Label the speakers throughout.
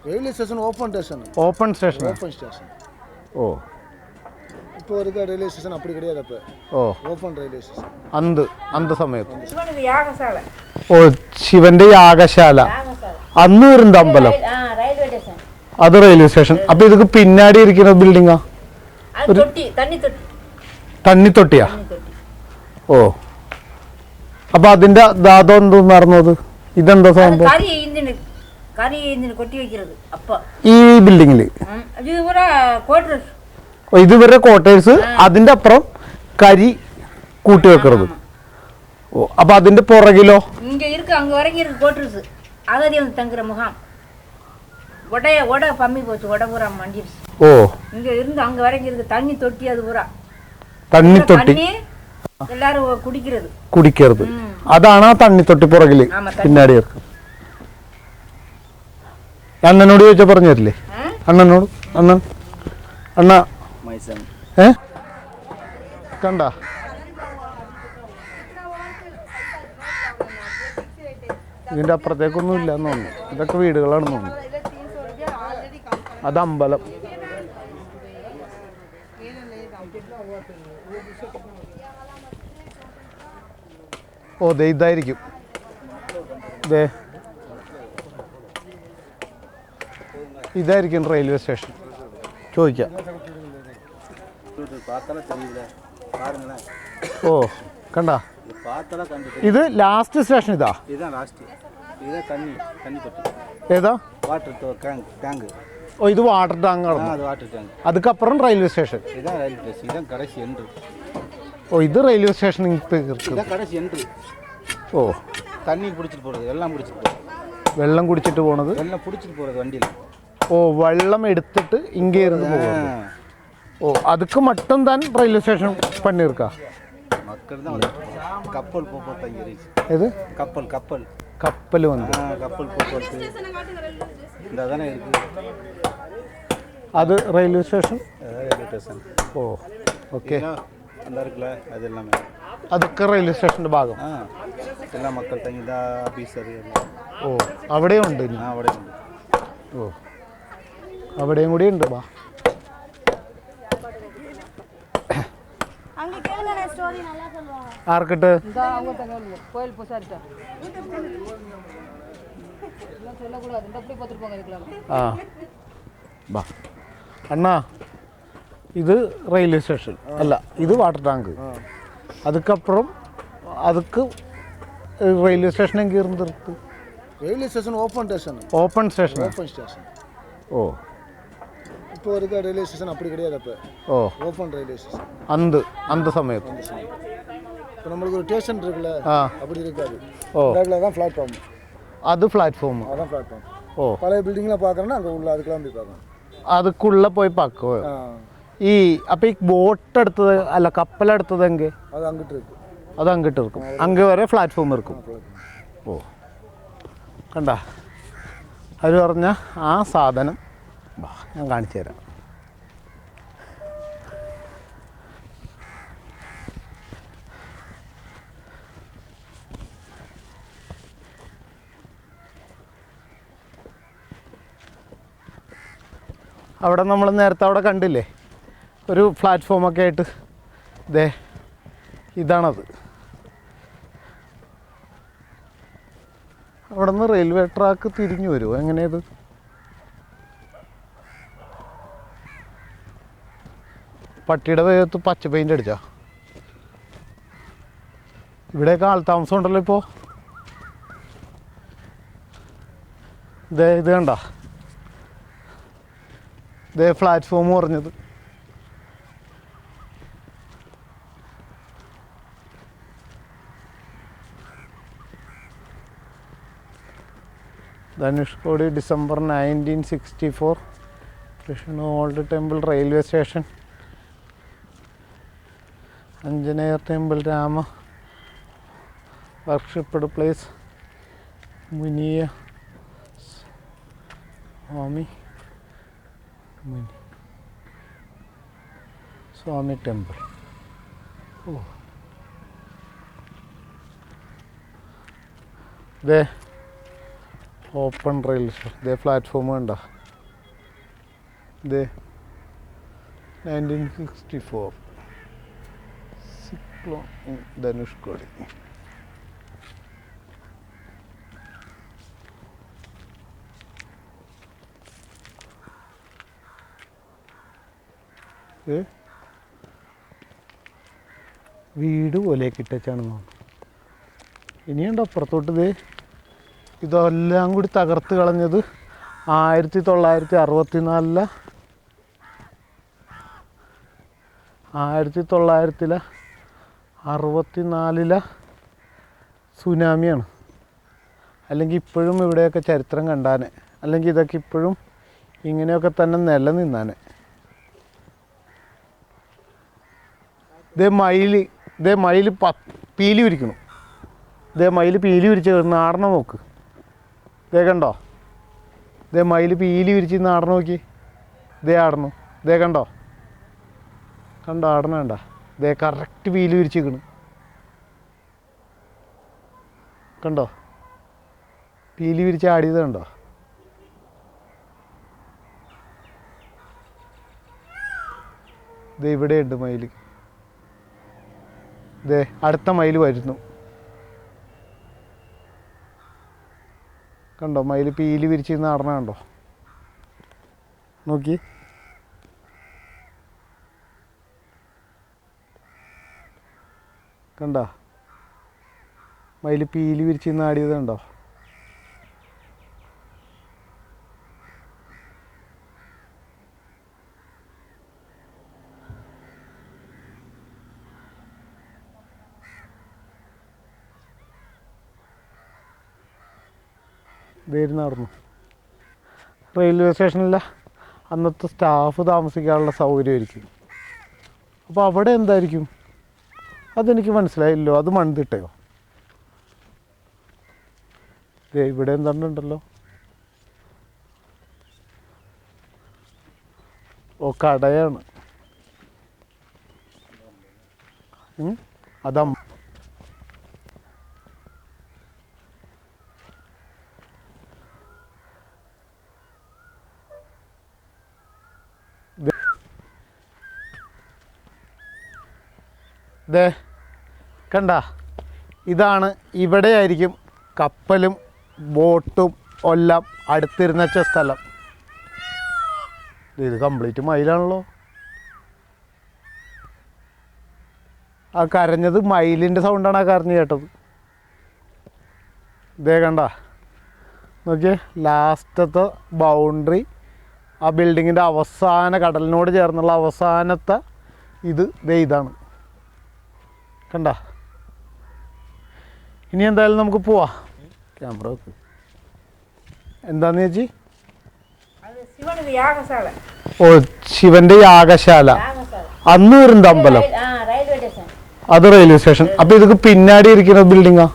Speaker 1: railway station open station
Speaker 2: open station
Speaker 1: open station
Speaker 2: ഓ
Speaker 1: இப்போ இருக்க railway station அப்படி கிடையாது அப்போ
Speaker 2: ഓ
Speaker 1: ஓப்பன் ரயில்வே ஸ்டேஷன்
Speaker 2: അന്ത് അന്ത് സമയത്ത്
Speaker 3: சிவனுக்கு யாகசாலை
Speaker 2: ഓ ശിവന്റെ യാഗശാല
Speaker 3: யாகசாலை
Speaker 2: അന്ന് വരുന്ന അമ്പലം
Speaker 3: ஆ ரயில்வே ஸ்டேஷன்
Speaker 2: അത് റെയിൽവേ സ്റ്റേഷൻ അപ്പൊ ഇതൊക്കെ പിന്നാടി ഇരിക്കുന്ന ബിൽഡിങ്ങാ
Speaker 3: அது தொட்டி தண்ணி தொட்டி
Speaker 2: തണ്ണിത്തൊട്ടിയാ
Speaker 3: தண்ணி தொட்டி
Speaker 2: ഓ അപ്പൊ അതിന്റെ ദാതം എന്തോന്നായിരുന്നു അത് ഇതെന്താ
Speaker 3: அது
Speaker 2: സംഭവം
Speaker 3: கறி இன்ஜின் கறி இன்ஜின் கொட்டி வைக்கிறது அப்போ
Speaker 2: ഈ ബിൽഡിങ്ങില്
Speaker 3: ம், இது பூரா கோட்ரஸ்
Speaker 2: ഓ, ഇത് ഇവരുടെ ക്വാർട്ടേഴ്സ് അതിന്റെ അപ്പുറം കരി കൂട്ടി വെക്കുന്നത് ഓ അപ്പൊ അതിന്റെ പുറകിലോ
Speaker 3: இங்க இருக்கு அங்க வரைக்கும் இருக்கு கோட்ரஸ் அகதி வந்து தங்குற முகாம் உடைய உட பம்மி போச்சு உட பூரா மண்டிடுச்சு
Speaker 2: ഓ
Speaker 3: இங்க இருந்து அங்க வரைக்கும் இருக்கு தண்ணி தொட்டி அது பூரா
Speaker 2: തണ്ണിത്തൊട്ടി
Speaker 3: தண்ணி எல்லாரும் குடிக்கிறது
Speaker 2: കുടിക്കരുത്
Speaker 3: ம்.
Speaker 2: അതാണ് ആ തണ്ണിത്തൊട്ടി പുറകില്
Speaker 3: ஆமா தண்ணி
Speaker 2: പിന്നാടി ഇറക്കും അണ്ണനോട് ചോദിച്ചാൽ പറഞ്ഞു തരില്ലേ? അണ്ണനോട്? അണ്ണൻ? അണ്ണ. ഏ? കണ്ട? ഇതിന്റെ അപ്പുറത്തേക്കൊന്നും ഇല്ല എന്ന് തോന്നുന്നു. ഇതൊക്കെ വീടുകളാണെന്ന് തോന്നുന്നു. അത് അമ്പലം. ഓ ദേ ഇതായിരിക്കും. ദേ. ഇതായിരിക്കും റെയിൽവേ സ്റ്റേഷൻ. ചോദിക്കാം. ഓ കണ്ട? ഇത് ലാസ്റ്റ് സ്റ്റേഷൻ ഇതാ? ഏതാ? ഓ ഇത് വാട്ടർ ടാങ്ക് അതുക്കപ്പുറം റെയിൽവേ സ്റ്റേഷൻ ഓ ഇത് റെയിൽവേ സ്റ്റേഷൻ ഓ.
Speaker 1: തണ്ണി പിടിച്ചിട്ട് പോകുന്നത് വെള്ളം കുടിച്ചിട്ട് പോകുന്നത്
Speaker 2: വെള്ളം കുടിച്ചിട്ട് പോകുന്നത്
Speaker 1: വെള്ളം കുടിച്ചിട്ട് പോകുന്നത് വണ്ടിയിൽ
Speaker 2: ഓ വെള്ളം എടുത്തിട്ട് ഇങ്ങേരുന്ന് പോകും ഓ അതുക്ക് മട്ടും താൻ റെയിൽവേ സ്റ്റേഷൻ പണിയെടുക്ക അത് റെയിൽവേ സ്റ്റേഷൻ ഓ ഓക്കെ.
Speaker 1: இருக்கு அது எல்லாமே
Speaker 2: അതൊക്കെ റെയിൽവേ സ്റ്റേഷന്റെ ഭാഗം.
Speaker 1: എല്ലാ മക്കൾ
Speaker 2: ഓ
Speaker 1: അവിടെയുണ്ട് അവിടെ ഉണ്ട്
Speaker 2: ഓ. അവിടെയും കൂടി ഉണ്ട് വാ. ആർക്കിട്ട്? ആ. വാ. അണ്ണാ ഇത് റെയിൽവേ സ്റ്റേഷൻ. അല്ല ഇത് വാട്ടർ ടാങ്ക്. അതുക്കപ്പുറം അതുക്ക് റെയിൽവേ സ്റ്റേഷനും കീർന്നിർത്ത്
Speaker 1: railway station open station
Speaker 2: open station
Speaker 1: open station.
Speaker 2: ഓ.
Speaker 1: இப்போ இருக்க ரயில்வே ஸ்டேஷன் அப்படி கிடையாது அப்போ
Speaker 2: ഓ
Speaker 1: ஓப்பன் ரயில்வே ஸ்டேஷன்
Speaker 2: അന്ത് അന്ത് സമയത്ത്
Speaker 1: இப்போ நம்மளுக்கு ஒரு ஸ்டேஷன் இருக்குல்ல
Speaker 2: ആ
Speaker 1: அப்படி இருக்காது
Speaker 2: ஓ.
Speaker 1: இடத்துல தான் பிளாட்ஃபார்ம்
Speaker 2: അത് പ്ലാറ്റ്ഫോം
Speaker 1: அதான் பிளாட்ஃபார்ம்
Speaker 2: ഓ
Speaker 1: பழைய பில்டிங்லாம் பார்க்கறோன்னா அங்கே உள்ள அதுக்கெல்லாம் போய் பார்க்கணும்
Speaker 2: അതുക്കുള്ള പോയി പാക്കോ
Speaker 1: ஆ
Speaker 2: ഈ അപ്പൊ ഈ ബോട്ട് എടുത്തത് അല്ല കപ്പലെടുത്തത് എങ്കിൽ
Speaker 1: அது அங்கிட்டு இருக்கு
Speaker 2: അത് അങ്ങിട്ട് ഇരിക്കും അങ്ങ് വരെ പ്ലാറ്റ്ഫോം ഇരിക്കും ഓ കണ്ട അവർ പറഞ്ഞ ആ സാധനം വാ, ഞാൻ കാണിച്ചു തരാം. അവിടെ നമ്മൾ നേരത്തെ അവിടെ കണ്ടില്ലേ? ഒരു പ്ലാറ്റ്ഫോമൊക്കെ ആയിട്ട് ഇതേ ഇതാണത്. അവിടെ നിന്ന് റെയിൽവേ ട്രാക്ക് തിരിഞ്ഞു വരുമോ എങ്ങനെയത് പട്ടിയുടെ വേഗത്ത് പച്ച പെയിന്റ് അടിച്ചാ. ഇവിടെയൊക്കെ ആൾതാമസം ഉണ്ടല്ലോ ഇപ്പോൾ ഇതേ ഇത് കണ്ട? ഇതേ പ്ലാറ്റ്ഫോം കുറഞ്ഞത് Dhanushkodi December nineteen sixty four Krishna old temple railway station. Anjaneyar temple Rama worshipped place Muniya Swami Muni Swami temple ഓ ദേ ഓപ്പൺ റെയിൽ ദേ പ്ലാറ്റ്ഫോം കണ്ട? ദേ nineteen sixty four cyclone Dhanushkodi. ഏ? വീട് പോലെ കിട്ടച്ചാണ് തോന്നുന്നു ഇനിയുണ്ടോ ഇത്? ഇതെല്ലാം കൂടി തകർത്ത് കളഞ്ഞത് ആയിരത്തി തൊള്ളായിരത്തി അറുപത്തി നാലിലെ ആയിരത്തി തൊള്ളായിരത്തിലെ അറുപത്തി നാലിലെ സുനാമിയാണ്. അല്ലെങ്കിൽ ഇപ്പോഴും ഇവിടെയൊക്കെ ചരിത്രം കണ്ടാനെ. അല്ലെങ്കിൽ ഇതൊക്കെ ഇപ്പോഴും ഇങ്ങനെയൊക്കെ തന്നെ നിലനിന്നാനെ. ഇതേ മയിൽ ഇതേ മയിൽ പ പീലി വിരിക്കണം ഇതേ മയിൽ പീലി വിരിച്ച് നാടണ നോക്ക്. ഇതേ കണ്ടോ? ഇതേ മയിൽ പീലി വിരിച്ച് നാടണ നോക്കി. ഇതേ ആടണു ഇതേ കണ്ടോ? കണ്ടോ ആടണ കണ്ട? ഇതേ കറക്റ്റ് വീൽ വിരിച്ചിരിക്കണ്. കണ്ടോ? പീലി വിരിച്ച് ആടിയത് കണ്ടോ? ഇതേ ഇവിടെയുണ്ട് മയിൽ. ഇതേ അടുത്ത മയിൽ വരുന്നു. കണ്ടോ? മയിൽ പീലി വിരിച്ചിരുന്ന് നടണ കണ്ടോ? നോക്കി. കണ്ടോ. മയിൽ പീലി വിരിച്ച് നാടിയത് കണ്ടോ? വരുന്നായിരുന്നു റെയിൽവേ സ്റ്റേഷനില്ല അന്നത്തെ സ്റ്റാഫ് താമസിക്കാനുള്ള സൗകര്യമായിരിക്കും. അപ്പോൾ അവിടെ എന്തായിരിക്കും? അതെനിക്ക് മനസ്സിലായില്ലോ. അത് ദേ ഇവിടെ എന്തുണ്ടല്ലോ ഓ കടയാണ്. അതം ദേ കണ്ട ഇതാണ് ഇവിടെയായിരിക്കും കപ്പലും ബോട്ടും എല്ലാം അടുത്തിരുന്ന സ്ഥലം. ഇത് കംപ്ലീറ്റ് മയിലാണല്ലോ. ആ കരഞ്ഞത് മയിലിന്റെ സൗണ്ടാണ് ആ കരഞ്ഞ് കേട്ടത്. ഇതേ കണ്ട നോക്കിയേ ലാസ്റ്റത്തെ ബൗണ്ടറി ആ ബിൽഡിങ്ങിന്റെ അവസാന കടലിനോട് ചേർന്നുള്ള അവസാനത്തെ ഇത് ദേ ഇതാണ്. കണ്ട ഇനി എന്തായാലും നമുക്ക് പോവാ. ക്യാമറ എന്താന്ന് ചേച്ചി? ഓ ശിവന്റെ യാഗശാല. അന്ന് വരുന്ന അമ്പലം. അത് റെയിൽവേ സ്റ്റേഷൻ അപ്പൊ ഇതൊക്കെ പിന്നാടി ഇരിക്കുന്ന ബിൽഡിങ്ങാ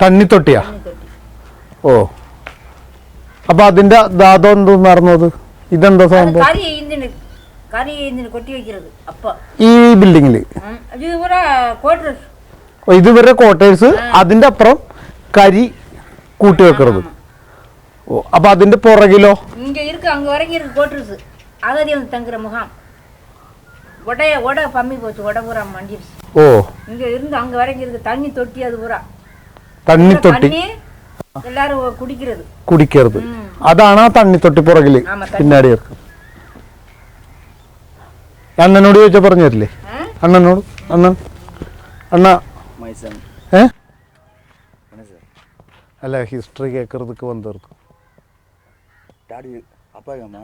Speaker 2: തണ്ണിത്തൊട്ടിയാ? ഓ. അപ്പൊ അതിന്റെ ദാതോ എന്തോ നടന്നത് ഇതെന്താ സംഭവം? ഈ ബിൽഡിങ്ങിൽ ഇതുവരെ ക്വാർട്ടേഴ്സ് അതിന്റെ അപ്പുറം കരി കൂട്ടി വെക്കുന്നത് ഓ അപ്പൊ അതിന്റെ പുറകിലോ
Speaker 3: இங்க இருக்கு அங்க வரைக்கும் இருக்கு கோட்ரஸ் அகதி வந்து தங்குற முகாம் உடைய உட பம்மி போச்சு உட பூரா மண்டிருச்சு
Speaker 2: ഓ
Speaker 3: இங்க இருந்து அங்க வரைக்கும் இருக்கு தண்ணி தொட்டி அது பூரா
Speaker 2: തണ്ണിത്തൊട്ടി
Speaker 3: தண்ணி எல்லாரும் குடிக்கிறது
Speaker 2: കുടിക്കരുത്
Speaker 3: ഉം.
Speaker 2: അതാണ് ആ തണ്ണിത്തൊട്ടി പുറകില്
Speaker 3: ആമാ, തണ്ണി.
Speaker 2: പിന്നാടി ഇറക്കും അണ്ണനോട് ചോദിച്ചാൽ പറഞ്ഞു തരില്ലേ
Speaker 3: ஆ?
Speaker 2: അണ്ണനോട് അണ്ണൻ അണ്ണ
Speaker 1: மை
Speaker 2: சன்
Speaker 1: என்ன சார்
Speaker 2: ಅಲ್ಲ ஹிஸ்ட்ரி ಕೇಕರದಕ್ಕೆ ಬಂದಿರ್ತು
Speaker 1: டாடி அப்பாங்கம்மா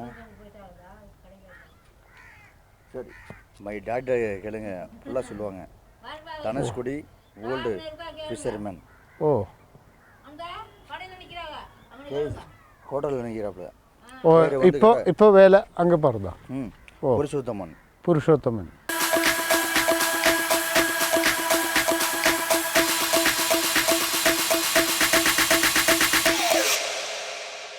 Speaker 1: சரி மை டாக்டர் கேளுங்க ஃபுல்லாக சொல்லுவாங்க தனுஷ்குடி ஓல்டு ஃபிஷர்மேன்
Speaker 3: ஓ
Speaker 1: ஹோட்டலில் நினைக்கிறாப்புல
Speaker 2: ஓ இப்போ இப்போ வேலை அங்கே போகிறதா
Speaker 1: ம்
Speaker 2: ஓ
Speaker 1: புருஷோத்தமன்
Speaker 2: புருஷோத்தமன்